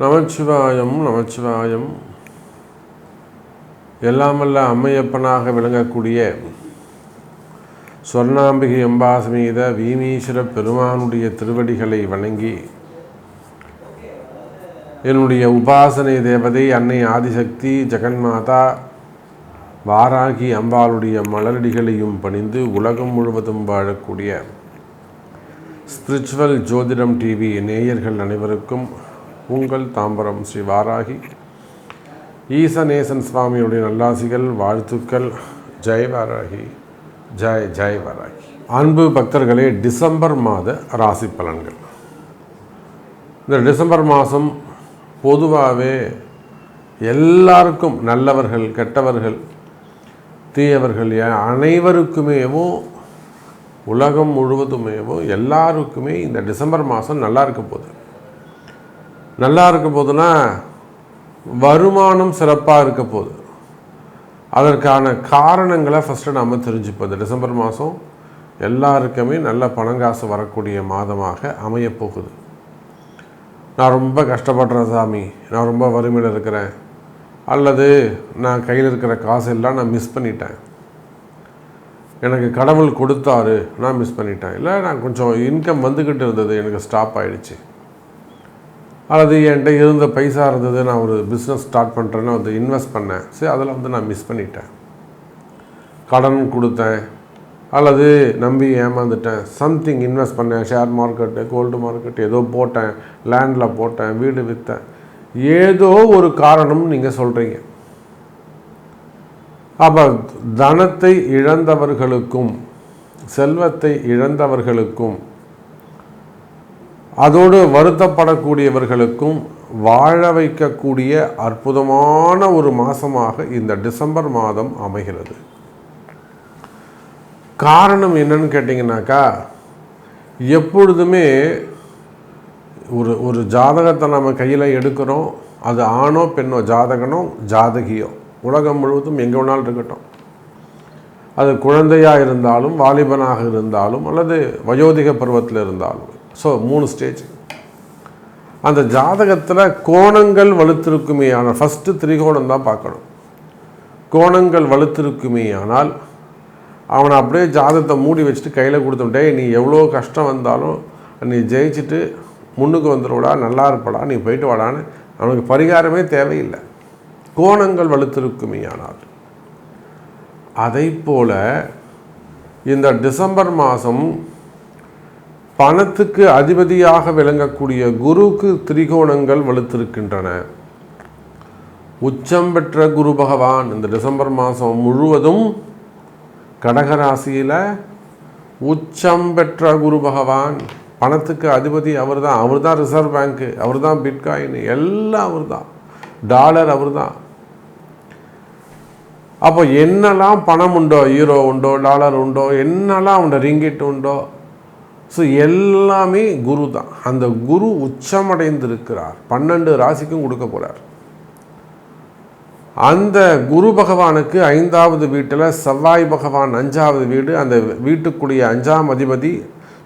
நமச்சிவாயம் நமச்சிவாயம். எல்லாமல்ல அம்மையப்பனாக விளங்கக்கூடிய சொர்ணாம்பிகை எம்பாசமீத வீமீஸ்வர பெருமானுடைய திருவடிகளை வணங்கி என்னுடைய உபாசனை தேவதை அன்னை ஆதிசக்தி ஜெகன்மாதா வாராகி அம்பாளுடைய மலரடிகளையும் பணிந்து உலகம் முழுவதும் வாழக்கூடிய ஸ்பிரிச்சுவல் ஜோதிடம் டிவி நேயர்கள் அனைவருக்கும் உங்கள் தாம்பரம் ஸ்ரீ வாராகி. ஈசநேசன் சுவாமியுடைய நல்லாசிகள் வாழ்த்துக்கள். ஜெய் வாராகி. ஜெய் ஜெய் வாராகி. அன்பு பக்தர்களே டிசம்பர் மாத ராசி பலன்கள். இந்த டிசம்பர் மாதம் பொதுவாகவே எல்லாருக்கும் நல்லவர்கள் கெட்டவர்கள் தீயவர்கள் அனைவருக்குமேவும் உலகம் முழுவதுமேவும் எல்லாருக்குமே இந்த டிசம்பர் மாதம் நல்லா இருக்க போகுது. நல்லா இருக்க போதுன்னா வருமானம் சிறப்பாக இருக்க போகுது. அதற்கான காரணங்களை ஃபஸ்ட்டு நாம் தெரிஞ்சுப்போம். இந்த டிசம்பர் மாதம் எல்லாருக்குமே நல்ல பணங்காசு வரக்கூடிய மாதமாக அமையப்போகுது நான் ரொம்ப கஷ்டப்படுறேன் சாமி. நான் ரொம்ப வறுமையில் இருக்கிறேன். அல்லது நான் கையில் இருக்கிற காசு எல்லாம் நான் மிஸ் பண்ணிட்டேன். எனக்கு கடவுள் கொடுத்தாரு. நான் மிஸ் பண்ணிட்டேன். இல்லை நான் கொஞ்சம் இன்கம் வந்துக்கிட்டு இருந்தது. எனக்கு ஸ்டாப் ஆகிடுச்சு அல்லது என்கிட்ட இருந்த பைசா இருந்தது. நான் ஒரு பிஸ்னஸ் ஸ்டார்ட் பண்ணுறேன்னு வந்து இன்வெஸ்ட் பண்ணேன். சரி அதில் வந்து நான் மிஸ் பண்ணிட்டேன். கடன் கொடுத்தேன். அல்லது நம்பி ஏமாந்துட்டேன். சம்திங் இன்வெஸ்ட் பண்ணேன். ஷேர் மார்க்கெட்டு கோல்டு மார்க்கெட் ஏதோ போட்டேன். லேண்டில் போட்டேன். வீடு விற்றேன் ஏதோ ஒரு காரணம் நீங்கள் சொல்கிறீங்க அப்போ தனத்தை இழந்தவர்களுக்கும் செல்வத்தை இழந்தவர்களுக்கும் அதோடு வருத்தப்படக்கூடியவர்களுக்கும் வாழ வைக்கக்கூடிய அற்புதமான ஒரு மாதமாக இந்த டிசம்பர் மாதம் அமைகிறது. காரணம் என்னன்னு கேட்டிங்கனாக்கா எப்பொழுதுமே ஒரு ஒரு ஜாதகத்தை நம்ம கையில் எடுக்கிறோம். அது ஆணோ பெண்ணோ ஜாதகனோ ஜாதகியோ. உலகம் முழுவதும் எங்கே வேணாலும் இருக்கட்டும். அது குழந்தையாக இருந்தாலும் வாலிபனாக இருந்தாலும் அல்லது வயோதிக பருவத்தில் இருந்தாலும். ஸோ மூணு ஸ்டேஜ் அந்த ஜாதகத்தில் கோணங்கள் வலுத்திருக்குமே ஆனால் ஃபஸ்ட்டு திரிகோணம் தான் பார்க்கணும். கோணங்கள் வலுத்திருக்குமே ஆனால் அவனை அப்படியே ஜாதகத்தை மூடி வச்சுட்டு கையில் கொடுத்துட்டே நீ எவ்வளோ கஷ்டம் வந்தாலும் நீ ஜெயிச்சுட்டு முன்னுக்கு வந்துடுவடா நல்லா இருப்படா நீ போயிட்டு வாடான்னு. அவனுக்கு பரிகாரமே தேவையில்லை. கோணங்கள் வலுத்திருக்குமே ஆனால் அதை போல இந்த டிசம்பர் மாதம் பணத்துக்கு அதிபதியாக விளங்கக்கூடிய குருக்கு திரிகோணங்கள் வலுத்திருக்கின்றன. உச்சம் பெற்ற குரு பகவான் இந்த டிசம்பர் மாதம் முழுவதும் கடகராசியில் உச்சம் பெற்ற குரு பகவான் பணத்துக்கு அதிபதி அவர் தான் அவர் தான் ரிசர்வ் பேங்க்கு அவர் தான் பிட்காயின் எல்லாம் அவர் தான் டாலர் அவர் தான் அப்போ என்னெல்லாம் பணம் உண்டோ ஹீரோ உண்டோ டாலர் உண்டோ என்னெல்லாம் உண்டோ ரிங்கிட் உண்டோ ஸோ எல்லாமே குரு தான். அந்த குரு உச்சமடைந்திருக்கிறார். பன்னெண்டு ராசிக்கும் கொடுக்க போகிறார் அந்த குரு பகவானுக்கு ஐந்தாவது வீட்டில் செவ்வாய் பகவான் அஞ்சாவது வீடு அந்த வீட்டுக்குரிய அஞ்சாம் அதிபதி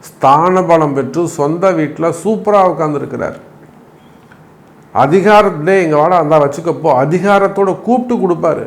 ஸ்தான பலம் பெற்று சொந்த வீட்டில் சூப்பராக உட்காந்துருக்கிறார் அதிகாரத்திலே எங்கள் வாட அந்த வச்சுக்கப்போ அதிகாரத்தோட கூப்பிட்டு கொடுப்பாரு.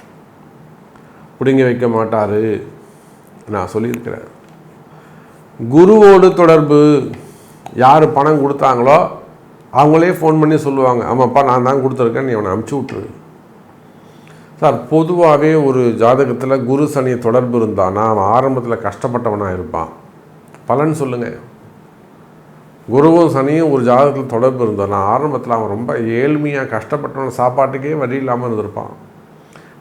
பிடுங்கி வைக்க மாட்டார். நான் சொல்லியிருக்கிறேன். குருவோடு தொடர்பு யார் பணம் கொடுத்தாங்களோ அவங்களே ஃபோன் பண்ணி சொல்லுவாங்க. ஆமாப்பா நான் தான் கொடுத்துருக்கேன் நீ அவனை அமுச்சு விட்ரு சார் பொதுவாகவே ஒரு ஜாதகத்தில் குரு சனி தொடர்பு இருந்தானா அவன் ஆரம்பத்தில் கஷ்டப்பட்டவனாக இருப்பான்? பலன் சொல்லுங்கள் குருவும் சனியும் ஒரு ஜாதகத்தில் தொடர்பு இருந்தானா ஆரம்பத்தில் அவன் ரொம்ப ஏழ்மையாக கஷ்டப்பட்டவன் சாப்பாட்டுக்கே வழி இல்லாமல் இருந்திருப்பான்.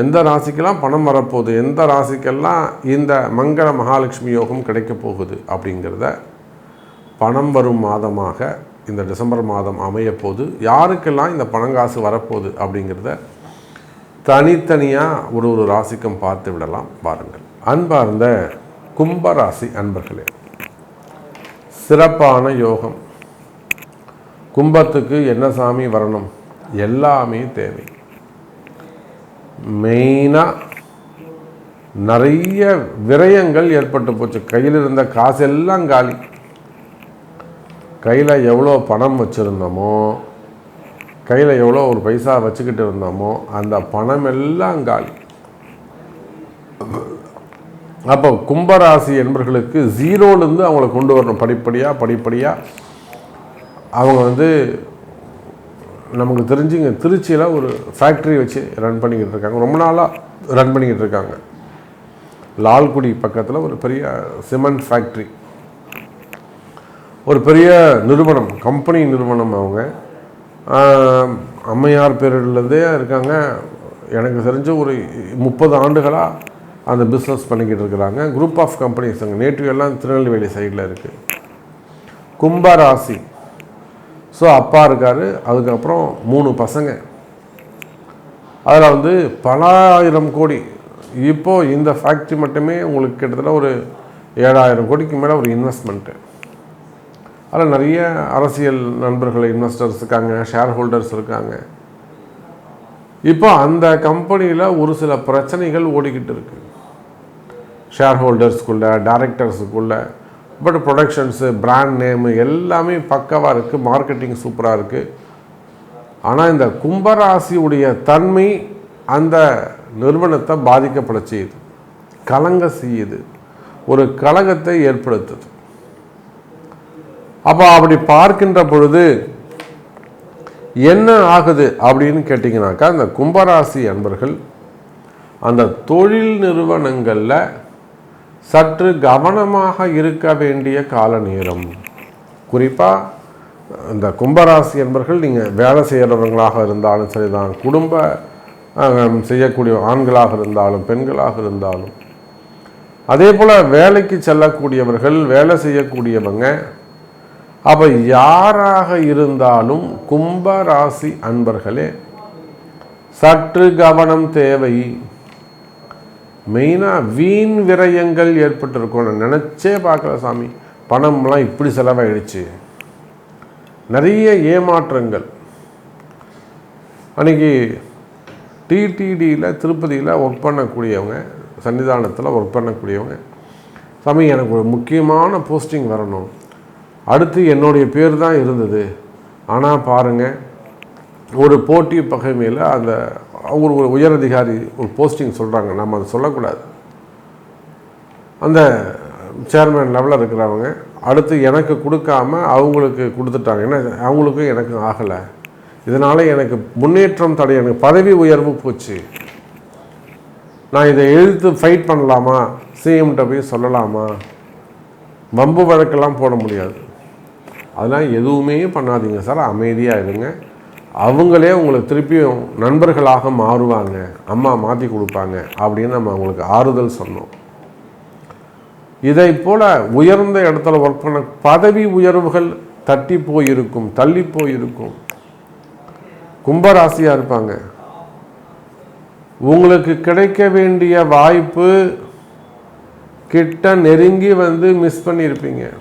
எந்த ராசிக்கெல்லாம் பணம் வரப்போகுது எந்த ராசிக்கெல்லாம் இந்த மங்கள மகாலட்சுமி யோகம் கிடைக்க போகுது அப்படிங்கிறத பணம் வரும் மாதமாக இந்த டிசம்பர் மாதம் அமையப்போது யாருக்கெல்லாம் இந்த பணங்காசு வரப்போகுது அப்படிங்கிறத தனித்தனியாக ஒரு ஒரு ராசிக்கும் பார்த்து விடலாம். பாருங்கள். அன்பார்ந்த கும்பராசி அன்பர்களே சிறப்பான யோகம். கும்பத்துக்கு என்ன சாமி வரணும்? எல்லாமே தேவை. மெயினாக நிறைய விரயங்கள் ஏற்பட்டு போச்சு. கையில் இருந்த காசெல்லாம் காலி. கையில் எவ்வளோ பணம் வச்சுருந்தோமோ கையில் எவ்வளோ ஒரு பைசா வச்சுக்கிட்டு இருந்தோமோ அந்த பணம் எல்லாம் காலி. அப்போ கும்பராசி என்பர்களுக்கு ஜீரோலேருந்து அவங்கள கொண்டு வரணும். படிப்படியாக படிப்படியாக அவங்க வந்து நமக்கு தெரிஞ்சுங்க திருச்சியில் ஒரு ஃபேக்ட்ரி வச்சு ரன் பண்ணிக்கிட்டு இருக்காங்க. ரொம்ப நாளாக ரன் பண்ணிக்கிட்டு இருக்காங்க. லால்குடி பக்கத்தில் ஒரு பெரிய சிமெண்ட் ஃபேக்ட்ரி ஒரு பெரிய நிறுவனம் கம்பெனி நிறுவனம் அவங்க. அம்மையார் பேரிலேருந்தே இருக்காங்க. எனக்கு தெரிஞ்ச ஒரு முப்பது ஆண்டுகளாக அந்த பிஸ்னஸ் பண்ணிக்கிட்டு இருக்கிறாங்க. குரூப் ஆஃப் கம்பெனிஸ் அங்கே. நேற்று எல்லாம் திருநெல்வேலி சைடில் இருக்குது கும்பராசி. ஸோ அப்பா இருக்கார் அதுக்கப்புறம் மூணு பசங்க. அதில் வந்து பலாயிரம் கோடி. இப்போது இந்த ஃபேக்ட்ரி மட்டுமே உங்களுக்கு கிட்டத்தட்ட ஒரு ஏழாயிரம் கோடிக்கு மேலே ஒரு இன்வெஸ்ட்மெண்ட்டு அதில் நிறைய அரசியல் நண்பர்கள் இன்வெஸ்டர்ஸ் இருக்காங்க ஷேர் ஹோல்டர்ஸ் இருக்காங்க. இப்போ அந்த கம்பெனியில் ஒரு சில பிரச்சனைகள் ஓடிக்கிட்டு இருக்குது ஷேர் ஹோல்டர்ஸ்குள்ளே டேரக்டர்ஸுக்குள்ளே பட் ப்ரொடக்ஷன்ஸு பிராண்ட் நேமு எல்லாமே பக்கவாக இருக்குது மார்க்கெட்டிங் சூப்பராக இருக்குது ஆனால் இந்த கும்பராசியுடைய தன்மை அந்த நிறுவனத்தை பாதிக்கப்பட செய்யுது. கலங்க செய்யுது. ஒரு கலகத்தை ஏற்படுத்துது. அப்போ அப்படி பார்க்கின்ற பொழுது என்ன ஆகுது அப்படின்னு கேட்டிங்கனாக்கா அந்த கும்பராசி அன்பர்கள் அந்த தொழில் நிறுவனங்களில் சற்று கவனமாக இருக்க வேண்டிய கால நேரம். குறிப்பாக இந்த கும்பராசி என்பர்கள் நீங்கள் வேலை செய்கிறவங்களாக இருந்தாலும் சரிதான். குடும்ப செய்யக்கூடிய ஆண்களாக இருந்தாலும் பெண்களாக இருந்தாலும். அதே போல் வேலைக்கு செல்லக்கூடியவர்கள் வேலை செய்யக்கூடியவங்க அப்போ யாராக இருந்தாலும் கும்பராசி அன்பர்களே சற்று கவனம் தேவை. மெயினாக வீண் விரயங்கள் ஏற்பட்டிருக்கும் நான் நினச்சே பார்க்கல சாமி. பணம்லாம் இப்படி செலவாயிடுச்சு. நிறைய ஏமாற்றங்கள். அன்றைக்கி டிடிடியில் திருப்பதியில் ஒர்க் பண்ணக்கூடியவங்க சன்னிதானத்தில் ஒர்க் பண்ணக்கூடியவங்க. சாமி எனக்கு ஒரு முக்கியமான போஸ்டிங் வரணும். அடுத்து என்னுடைய பேர் தான் இருந்தது. ஆனால் பாருங்கள் ஒரு போட்டி பகைமையில் அந்த ஒரு ஒரு உயரதிகாரி ஒரு போஸ்டிங் சொல்கிறாங்க நம்ம அதை சொல்லக்கூடாது. அந்த சேர்மேன் லெவலில் இருக்கிறவங்க அடுத்து எனக்கு கொடுக்காம அவங்களுக்கு கொடுத்துட்டாங்க. ஏன்னா அவங்களுக்கும் எனக்கும் ஆகலை. இதனால் எனக்கு முன்னேற்றம் தடை எனக்கு பதவி உயர்வு போச்சு. நான் இதை எழுத்து ஃபைட் பண்ணலாமா? சிஎம்கிட்ட போய் சொல்லலாமா? வம்பு வழக்கெல்லாம் போட முடியாது. அதெல்லாம் எதுவுமே பண்ணாதீங்க சார். அமைதியாக இருங்க. அவங்களே உங்களுக்கு திருப்பியும் நண்பர்களாக மாறுவாங்க அம்மா மாற்றி கொடுப்பாங்க அப்படின்னு நம்ம அவங்களுக்கு ஆறுதல் சொன்னோம். இதை போல உயர்ந்த இடத்துல ஒர்க் பண்ண பதவி உயர்வுகள் தட்டி போயிருக்கும் தள்ளி போயிருக்கும். கும்பராசியாக இருப்பாங்க. உங்களுக்கு கிடைக்க வேண்டிய வாய்ப்பு கிட்ட நெருங்கி வந்து மிஸ் பண்ணியிருப்பீங்க.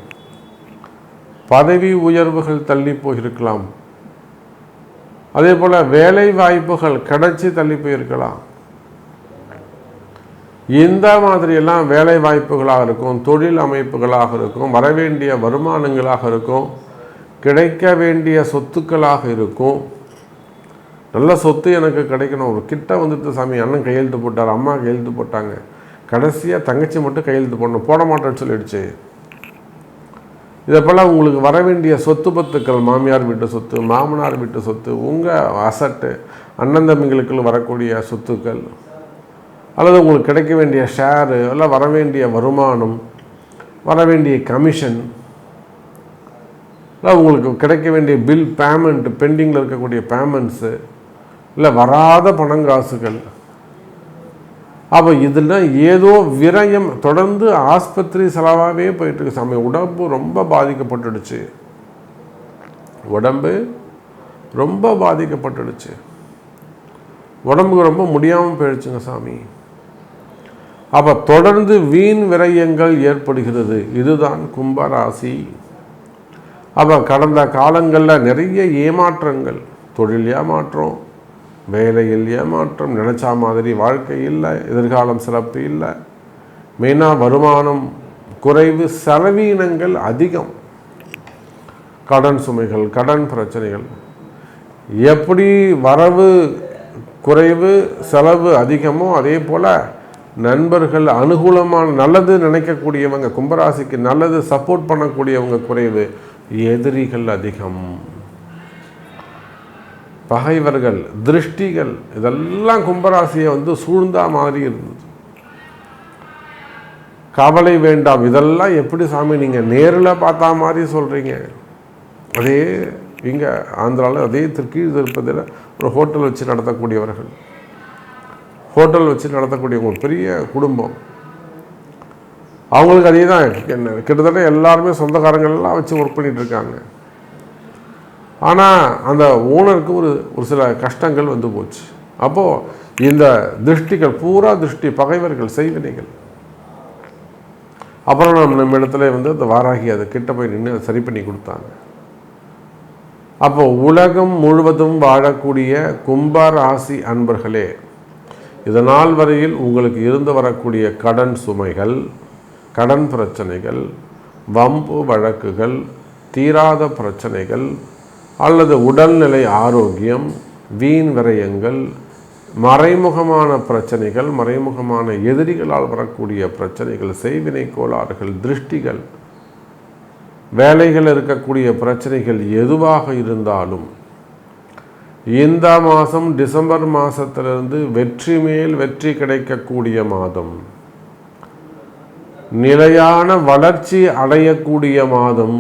பதவி உயர்வுகள் தள்ளி போயிருக்கலாம். அதே போல் வேலை வாய்ப்புகள் கிடைச்சி தள்ளி போயிருக்கலாம். இந்த மாதிரியெல்லாம் வேலை வாய்ப்புகளாக இருக்கும் தொழில் அமைப்புகளாக இருக்கும் வரவேண்டிய வருமானங்களாக இருக்கும் கிடைக்க வேண்டிய சொத்துக்களாக இருக்கும். நல்ல சொத்து எனக்கு கிடைக்கணும். ஒரு கிட்ட வந்துட்டு சாமி அண்ணன் கையெழுத்து போட்டார் அம்மா கையெழுத்து போட்டாங்க. கடைசியாக தங்கச்சி மட்டும் கையெழுத்து போடணும். போட மாட்டேன்னு சொல்லிடுச்சு. இதை போல் உங்களுக்கு வர வேண்டிய சொத்து பத்துக்கள் மாமியார் வீட்டு சொத்து மாமனார் வீட்டு சொத்து உங்கள் அசட்டு அண்ணன் தம்பிகளுக்கு வரக்கூடிய சொத்துக்கள் அல்லது உங்களுக்கு கிடைக்க வேண்டிய ஷேரு அல்ல வர வேண்டிய வருமானம் வர வேண்டிய கமிஷன் இல்லை உங்களுக்கு கிடைக்க வேண்டிய பில் பேமெண்ட் பெண்டிங்கில் இருக்கக்கூடிய பேமெண்ட்ஸு இல்லை வராத பணங்காசுகள் அப்போ இதில் ஏதோ விரயம் தொடர்ந்து ஆஸ்பத்திரி செலவாகவே போயிட்டுருக்கு. சாமி உடம்பு ரொம்ப பாதிக்கப்பட்டுடுச்சு. உடம்பு ரொம்ப பாதிக்கப்பட்டுடுச்சு. உடம்புக்கு ரொம்ப முடியாமல் போயிடுச்சுங்க சாமி. அப்போ தொடர்ந்து வீண் விரயங்கள் ஏற்படுகிறது. இதுதான் கும்பராசி. அப்போ கடந்த காலங்களில் நிறைய ஏமாற்றங்கள். தொழில் ஏமாற்றம் வேலையில் ஏமாற்றம் நினச்சா மாதிரி வாழ்க்கை இல்லை எதிர்காலம் சிறப்பு இல்லை. மெயினாக வருமானம் குறைவு செலவீனங்கள் அதிகம். கடன் சுமைகள் கடன் பிரச்சனைகள். எப்படி வரவு குறைவு செலவு அதிகமோ அதே போல் நண்பர்கள் அனுகூலமான நல்லது நினைக்கக்கூடியவங்க கும்பராசிக்கு நல்லது சப்போர்ட் பண்ணக்கூடியவங்க குறைவு எதிரிகள் அதிகம். பகைவர்கள் திருஷ்டிகள் இதெல்லாம் கும்பராசியை வந்து சூழ்ந்தா மாதிரி இருந்தது. கவலை வேண்டாம் இதெல்லாம் எப்படி சாமி நீங்கள் நேரில் பார்த்தா மாதிரி சொல்கிறீங்க அதே இங்கே ஆந்திராவில் அதே திருக்கீழ் திருப்பதியில் ஒரு ஹோட்டல் வச்சு நடத்தக்கூடியவர்கள். ஹோட்டல் வச்சு நடத்தக்கூடிய ஒரு பெரிய குடும்பம். அவங்களுக்கு அதே தான் என்ன கிட்டத்தட்ட எல்லாருமே சொந்தக்காரங்கள் எல்லாம் வச்சு ஒர்க் பண்ணிகிட்டு இருக்காங்க. ஆனால் அந்த ஓனருக்கு ஒரு ஒரு சில கஷ்டங்கள் வந்து போச்சு. அப்போது இந்த திருஷ்டிகள் பூரா திருஷ்டி பகைவர்கள் செய்வினைகள் அப்புறம் நம்ம நம்ம இடத்துல வந்து அந்த வாராகி அதை கிட்ட போய் நின்று அதை சரி பண்ணி கொடுத்தாங்க. அப்போ உலகம் முழுவதும் வாழக்கூடிய கும்ப ராசி அன்பர்களே இதனால் வரையில் உங்களுக்கு இருந்து வரக்கூடிய கடன் சுமைகள் கடன் பிரச்சனைகள் வம்பு வழக்குகள் தீராத பிரச்சனைகள் அல்லது உடல்நிலை ஆரோக்கியம் வீண் விரயங்கள் மறைமுகமான பிரச்சனைகள் மறைமுகமான எதிரிகளால் வரக்கூடிய பிரச்சனைகள் செய்வினை கோளாறுகள் திருஷ்டிகள் வேலைகள் இருக்கக்கூடிய பிரச்சனைகள் எதுவாக இருந்தாலும் இந்த மாதம் டிசம்பர் மாதத்திலிருந்து வெற்றி மேல் வெற்றி கிடைக்கக்கூடிய மாதம் நிலையான வளர்ச்சி அடையக்கூடிய மாதம்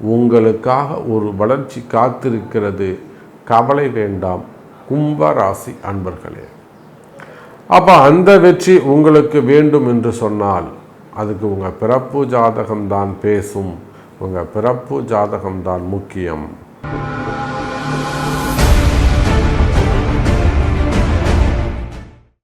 உங்களுக்காக ஒரு வளர்ச்சி காத்திருக்கிறது. கவலை வேண்டாம். கும்பராசி அன்பர்களே. அப்போ அந்த வெற்றி உங்களுக்கு வேண்டும் என்று சொன்னால் அதுக்கு உங்கள் பிறப்பு ஜாதகம்தான் பேசும். உங்கள் பிறப்பு ஜாதகம்தான் முக்கியம்.